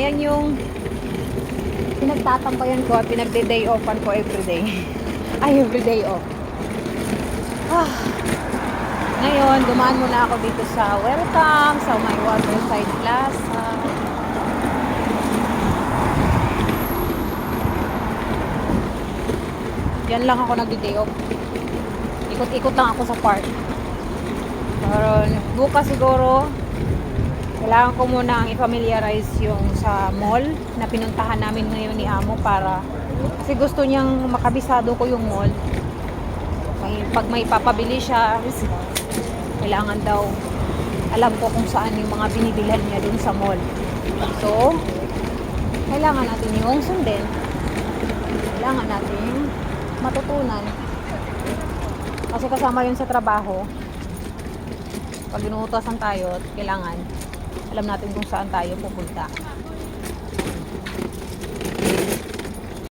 yan yung pinagtatambayan ko at pinagde-day offan ko everyday. Ay, everyday off. Ah. Ngayon, dumaan muna ako dito sa Welcome, sa may Waterside Plaza. Yan lang ako nagde-day off. Ikot-ikot lang ako sa park. Pero bukas siguro, kailangan ko muna i-familiarize yung sa mall na pinuntahan namin ngayon ni Amo para kasi gusto niyang makabisado ko yung mall. May, pag may papabili siya, kailangan daw alam ko kung saan yung mga binibilhan niya dun sa mall. So, kailangan natin yung sundin. Kailangan natin matutunan. Kasi kasama yun sa trabaho. Pag inuutasan tayo, kailangan alam natin kung saan tayo pupunta.